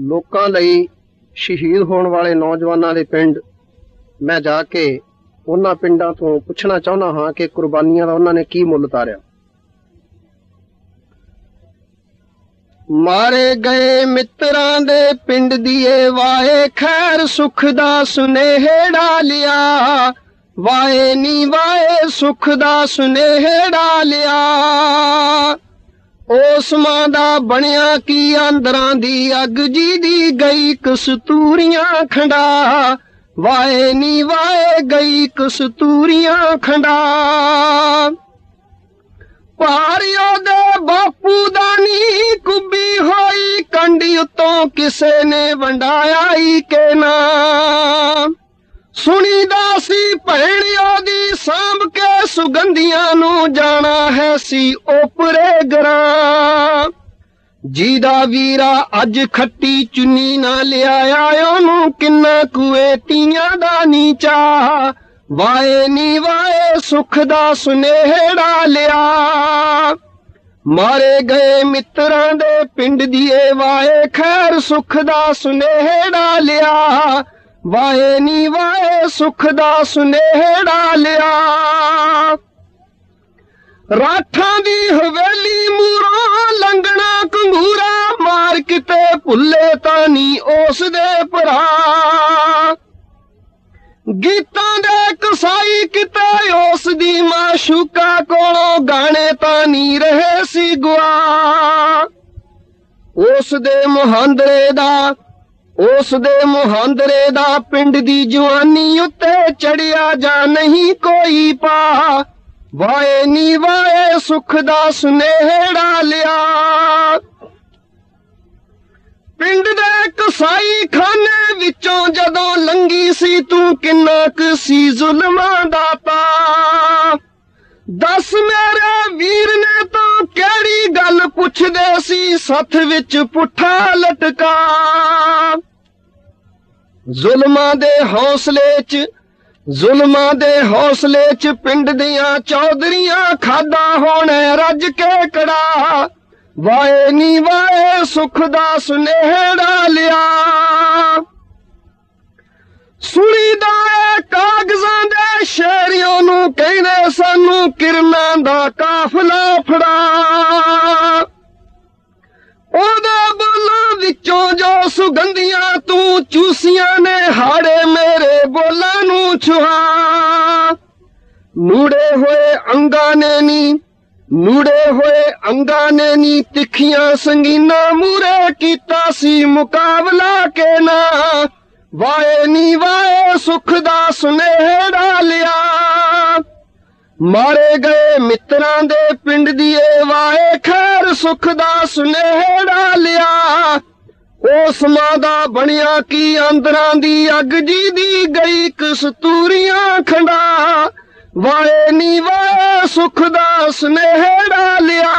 ਲੋਕਾਂ ਲਈ ਸ਼ਹੀਦ ਹੋਣ ਵਾਲੇ ਨੌਜਵਾਨਾਂ ਦੇ ਪਿੰਡ, ਮੈਂ ਜਾ ਕੇ ਉਹਨਾਂ ਪਿੰਡਾਂ ਤੋਂ ਪੁੱਛਣਾ ਚਾਹੁੰਦਾ ਹਾਂ ਕਿ ਕੁਰਬਾਨੀਆਂ ਦਾ ਉਹਨਾਂ ਨੇ ਕੀ ਮੁੱਲ ਤਾਰਿਆ। ਮਾਰੇ ਗਏ ਮਿੱਤਰਾਂ ਦੇ ਪਿੰਡ ਦੀਏ ਵਾਏ ਖੈਰ ਸੁਖ ਦਾ ਸੁਨੇਹੜਾ ਲਿਆ। ਵਾਏ ਨੀ ਵਾਏ ਸੁਖ ਦਾ ਸੁਨੇਹੜਾ ਲਿਆ। ਉਸ ਮਾਂ ਦਾ ਬਣਿਆ ਕੀ ਅੰਦਰਾਂ ਦੀ ਅੱਗ ਜੀ ਦੀ ਗਈ ਕਸਤੂਰੀਆਂ ਖੰਡਾ। ਵਾਏ ਨੀ ਵਾਏ ਗਈ ਕਸਤੂਰੀਆਂ ਖੰਡਾ। ਭਾਰਿਓ ਦੇ ਬਾਪੂ ਦਾ ਨੀ ਕੁੱਬੀ ਹੋਈ ਕੰਡੀ ਉਤੋਂ ਕਿਸੇ ਨੇ ਵੰਡਾਇਆ ਈ ਕੇ ਨਾ। ਸੁਣੀ ਦਾ ਸੀ ਭੈਣ ਉਹਦੀ ਸਾਂਭ ਸੁਗੰਧੀਆਂ ਨੂੰ ਜਾਣਾ ਹੈ ਸੀ ਓਪਰੇ ਗਰਾਂ। ਜੀਦਾ ਵੀਰਾ ਅੱਜ ਖੱਟੀ ਚੁੰਨੀ ਨਾ ਲਿਆਇਆ, ਉਹਨੂੰ ਕਿੰਨਾ ਕੁਏ ਤੀਆਂ ਦਾ ਨੀਚਾ। ਵਾਏ ਨੀ ਵਾਏ ਸੁਖ ਦਾ ਸੁਨੇਹੜਾ ਲਿਆ। ਮਾਰੇ ਗਏ ਮਿੱਤਰਾਂ ਦੇ ਪਿੰਡ ਦੀਏ, ਵਾਏ ਖੈਰ ਸੁਖ ਦਾ ਸੁਨੇਹੜਾ ਲਿਆ। ਵਾਏ ਨੀ, ਵਾਏ ਸੁਖ ਦਾ ਸੁਨੇਹੜਾ ਲਿਆ। ਰਾਠਾਂ ਦੀ ਹਵੇਲੀ ਮੂਰੋਂ ਲੰਗਣਾ ਕੰਗੂਰਾ ਮਾਰ ਕਿਤੇ ਭੁੱਲੇ ਤਾਂ ਨੀ ਉਸ ਦੇ ਭਰਾ। ਗੀਤਾਂ ਦੇ ਕਸਾਈ ਕਿਤੇ ਉਸ ਦੀ ਮਾਸ਼ੂਕਾ ਕੋਲੋਂ ਗਾਣੇ ਤਾਂ ਨੀ ਰਹੇ ਸੀ ਗੁਆ। ਉਸ ਦੇ ਮੁਹਾਂਦਰੇ ਦਾ ਉਸ ਦੇ ਮੁਹਾਂਦਰੇ ਦਾ ਪਿੰਡ ਦੀ ਜਵਾਨੀ ਉੱਤੇ ਚੜਿਆ ਜਾਂ ਨਹੀਂ ਕੋਈ ਪਾ ਵਾਏ ਨੀ ਵਾਏ ਸੁਖ ਦਾ ਸੁਨੇਹੜਾ ਲਿਆ। ਪਿੰਡ ਦੇ ਕਸਾਈ ਖਾਨੇ ਵਿੱਚੋਂ ਜਦੋਂ ਲੰਗੀ ਸੀ ਤੂੰ ਕਿੰਨਾ ਕੁ ਸੀ ਜ਼ੁਲਮਾਂ ਦਾ ਪਾ ਦੱਸ ਮੇਰੇ ਵੀਰ ਨੇ ਤਾਂ ਕਿਹੜੀ ਗੱਲ ਪੁੱਛਦੇ ਸੀ? ਸੱਥ ਵਿੱਚ ਪੁੱਠਾ ਲਟਕਾ। ਜ਼ੁਲਮਾਂ ਦੇ ਹੌਸਲੇ 'ਚ, ਜ਼ੁਲਮਾਂ ਦੇ ਹੌਸਲੇ 'ਚ ਪਿੰਡ ਦੀਆਂ ਚੌਧਰੀਆਂ ਖਾਦਾ ਹੋਣੇ ਰੱਜ ਕੇ ਕੜਾ। ਵਾਏ ਨੀ ਵਾਏ ਸੁਖ ਦਾ ਸੁਨੇਹੜਾ ਲਿਆ। ਸੁਣੀਦਾ ਏ ਕਾਗਜ਼ਾਂ ਦੇ ਸ਼ੇਰਿਆਂ ਨੂੰ ਕਹਿੰਦੇ ਸਾਨੂੰ ਕਿਰਨਾਂ ਦਾ ਕਾਫਲਾ ਫੜਾ। ਜੋ ਸੁਗੰਧੀਆਂ ਤੂੰ ਚੂਸੀਆਂ ਨੇ ਹਾੜੇ ਮੇਰੇ ਬੋਲਾਂ ਨੂੰ ਛੁਹਾ। ਨੂੜੇ ਹੋਏ ਅੰਗਾਂ ਨੇ ਨੀ, ਨੂੜੇ ਹੋਏ ਅੰਗਾਂ ਨੇ ਨੀ, ਤਿੱਖੀਆਂ ਸੰਗੀਨਾਂ ਮੂਰੇ ਕੀਤਾ ਸੀ ਮੁਕਾਬਲਾ ਕੇ ਨਾ। ਵਾਏ ਨੀ, ਵਾਏ ਸੁਖ ਦਾ ਸੁਨੇਹੜਾ ਲਿਆ। ਮਾਰੇ ਗਏ ਮਿੱਤਰਾਂ ਦੇ ਪਿੰਡ ਦੀਏ, ਵਾਏ ਖੈਰ ਸੁਖ ਦਾ ਸੁਨੇਹੜਾ ਲਿਆ। ਉਸ ਮਾਂ ਦਾ ਬਣਿਆ ਕੀ ਅੰਦਰਾਂ ਦੀ ਅੱਗ ਜੀ ਦੀ ਗਈ ਕਸਤੂਰੀਆਂ ਖੰਡਾ। ਵਾਏ ਨੀ ਵਾਏ ਸੁਖ ਦਾ ਸੁਨੇਹੜਾ ਲਿਆ।